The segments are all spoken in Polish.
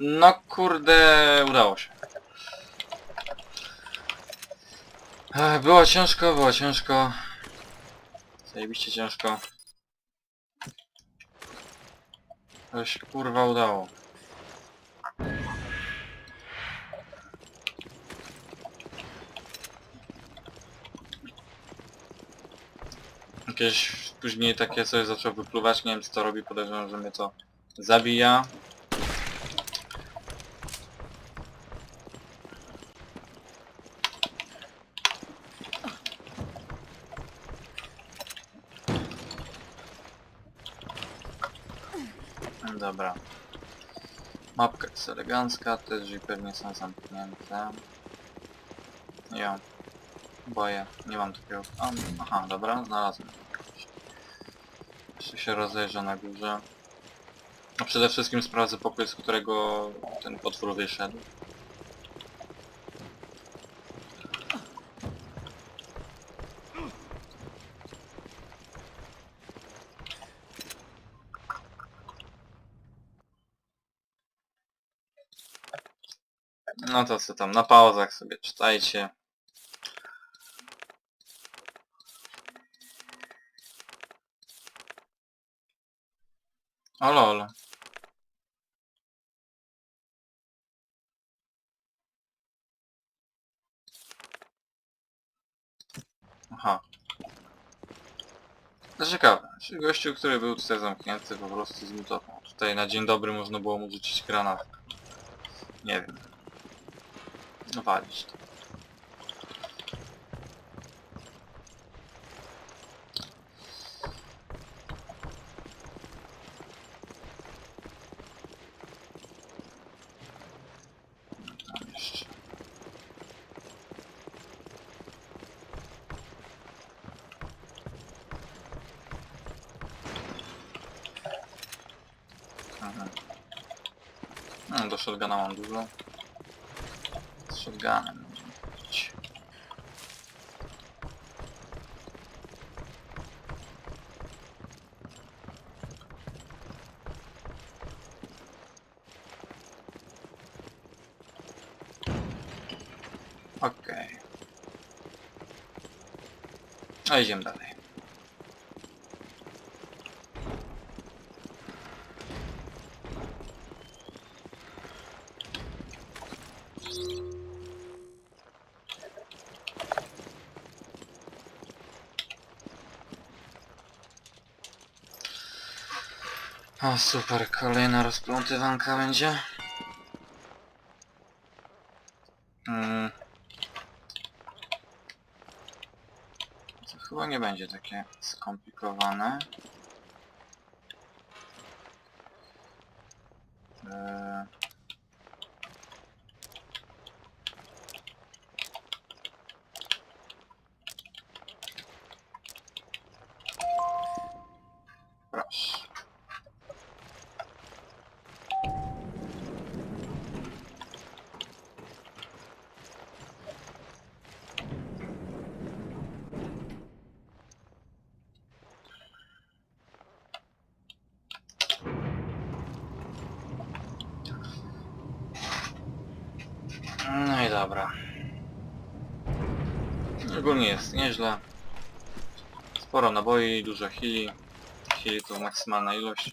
No kurde, udało się. Było ciężko, było ciężko. Zajebiście ciężko. Ale się kurwa udało. Jakieś później takie coś zaczął wypluwać, nie wiem co to robi, podejrzewam, że mnie to zabija. Dobra. Mapka jest elegancka, te drzwi pewnie są zamknięte. Ja. Boję, nie mam takiego... A, aha, dobra, znalazłem. Jeszcze się rozejrzę na górze. A przede wszystkim sprawdzę pokój, z którego ten potwór wyszedł. No to co tam, na pauzach sobie czytajcie. O lol. Aha. Ciekawe. Czy gościu, który był tutaj zamknięty po prostu zmutował. Tutaj na dzień dobry można było mu rzucić granat. Nie wiem. No walić to. No, do shotguna mam dużo. Shotgunem. Idź. Okej. A idziemy dalej. O super, kolejna rozplątywanka będzie. Mm. To chyba nie będzie takie skomplikowane. Eee. Proszę. No i dobra. Ogólnie jest nieźle. Sporo naboi, dużo chili. Chili to maksymalna ilość.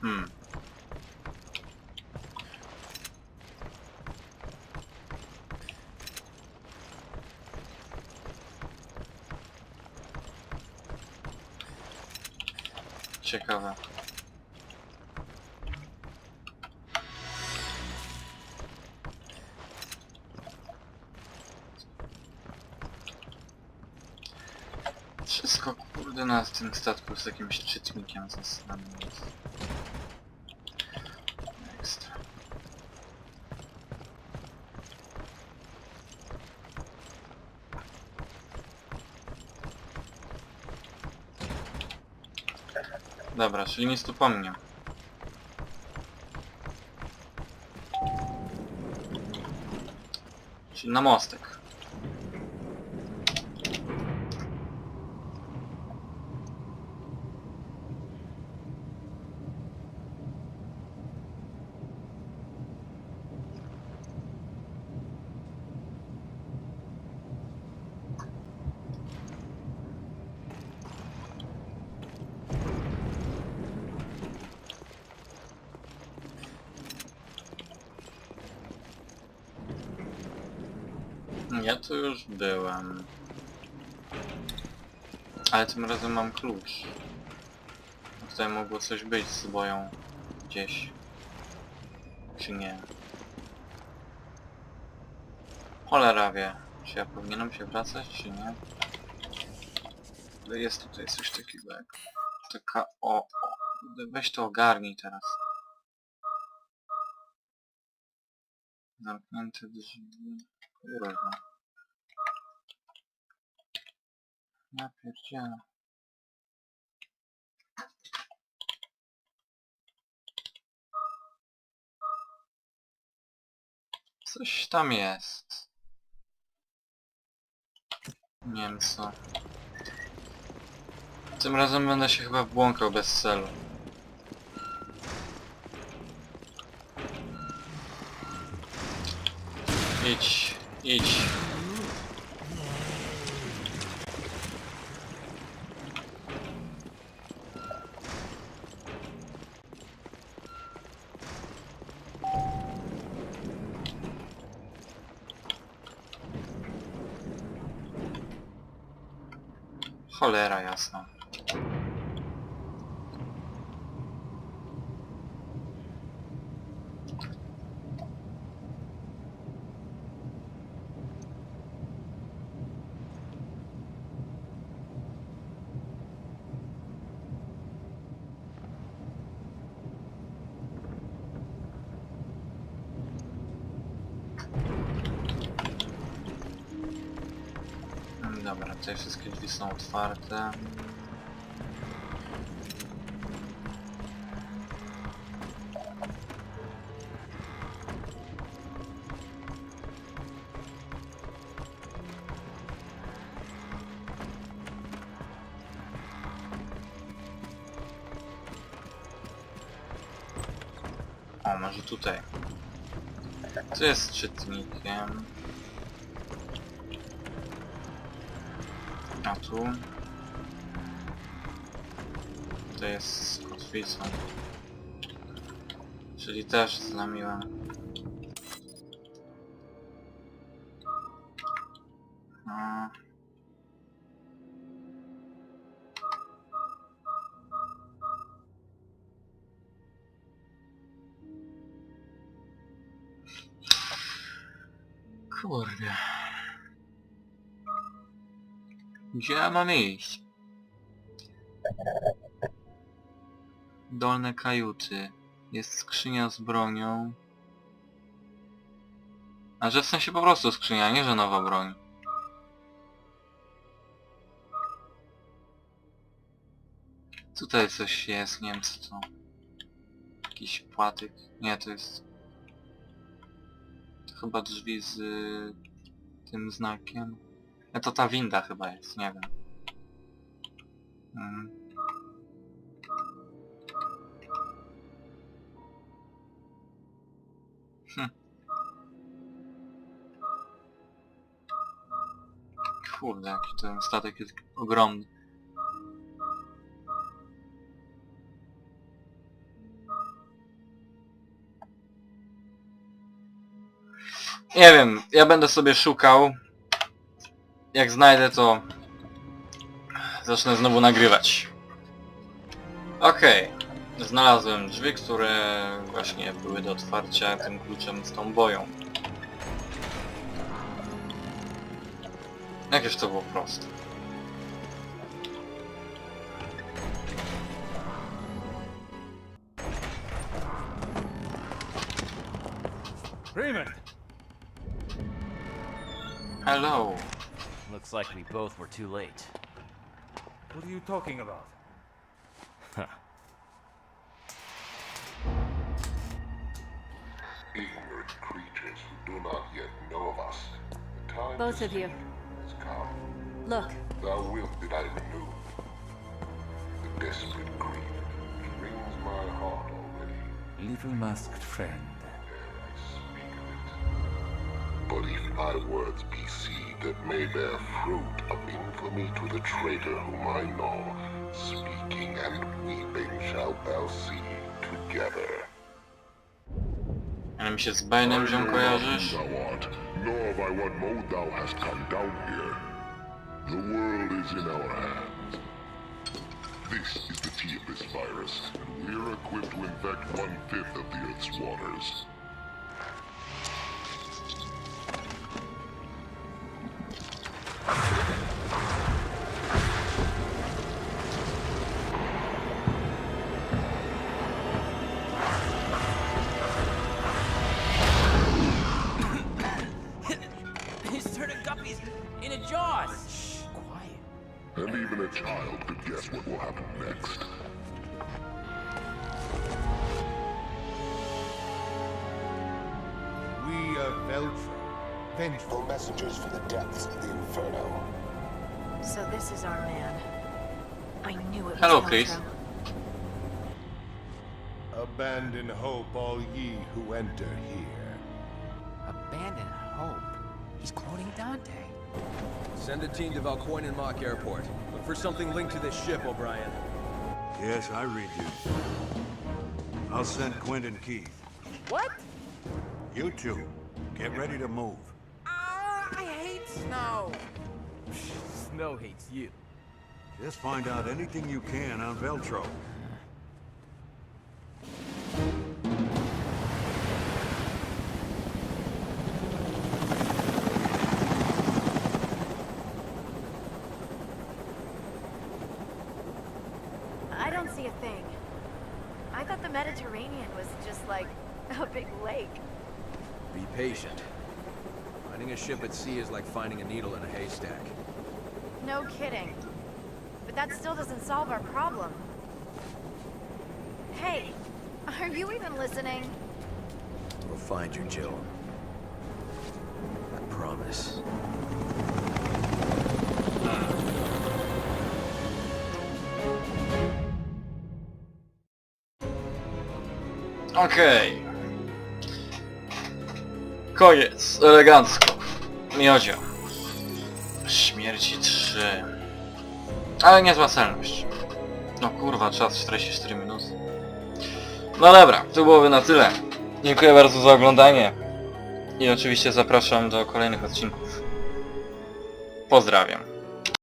Hmm. Ciekawe. Wszystko kurde na tym statku z jakimś czytnikiem zastanem jest. Dobra, czyli nic tu po mnie. Czyli na mostek. Ja tu już byłem. Ale tym razem mam klucz. Tutaj mogło coś być z boją gdzieś. Czy nie? Cholera wie. Czy ja powinienem się wracać, czy nie? Ale Jest tutaj coś takiego jak... Taka... O, o. Weź to ogarnij teraz. Zamknięte drzwi. Kurwa. Ja pierdzielę. Coś tam jest. Nie wiem co. Tym razem będę się chyba błąkał bez celu. Idź, idź. Cholera jasna. Mm, Dobra, tutaj wszystkie drzwi są otwarte. O, może tutaj. Co jest czytnikiem? A tu? To jest z kotwicą. Czyli też znamiłem. A. Kurde. Gdzie ja mam iść? Dolne kajuty. Jest skrzynia z bronią. A że w sensie po prostu skrzynia, nie że nowa broń. Tutaj coś jest, nie wiem co to. Jakiś płatyk. Nie, to jest... To chyba drzwi z tym znakiem. No to ta winda chyba jest, nie wiem. Mm. Hm. Kurde, jaki ten statek jest ogromny. Nie wiem, ja będę sobie szukał. Jak znajdę to zacznę znowu nagrywać. Okej, znalazłem drzwi, które właśnie były do otwarcia tym kluczem z tą boją. Jakież to było proste. Freeman! Hello. Looks like we both were too late. What are you talking about? ignorant creatures who do not yet know of us. The time Both of you. has come. Look, Thou wilt that I remove the desperate grief which wrings my heart already. Little masked friend. Dare I speak of it? But if my words be seed that may bear fruit of infamy to the traitor whom I know, speaking and weeping shalt thou see together. Ale mi się z Bane'em ziom kojarzysz? Thou art, nor by what mode thou hast come down here. The world is in our hands. This is the Teapis virus, and we're equipped to infect one-fifth of the Earth's waters. Shh, quiet. And even a child could guess what will happen next. We are Veltro, vengeful messengers from the depths of the Inferno. So this is our man. I knew it was Hello, please. Abandon hope, all ye who enter here. Abandon hope. He's quoting Dante. Send a team to Valcoin and Mock Airport. Look for something linked to this ship, O'Brien. Yes, I read you. I'll send Quentin and Keith. What? You two, get ready to move. Ah, I hate snow. Snow hates you. Just find out anything you can on Veltro. Like a big lake. Be patient. Finding a ship at sea is like finding a needle in a haystack. No kidding. But that still doesn't solve our problem. Hey, are you even listening? We'll find you, Jill. I promise. Okej. Koniec, elegancko. Miodzio. Śmierci 3. Ale niezła celność. No kurwa, czas 44 minuty. No dobra, to byłoby na tyle. Dziękuję bardzo za oglądanie. I oczywiście zapraszam do kolejnych odcinków. Pozdrawiam.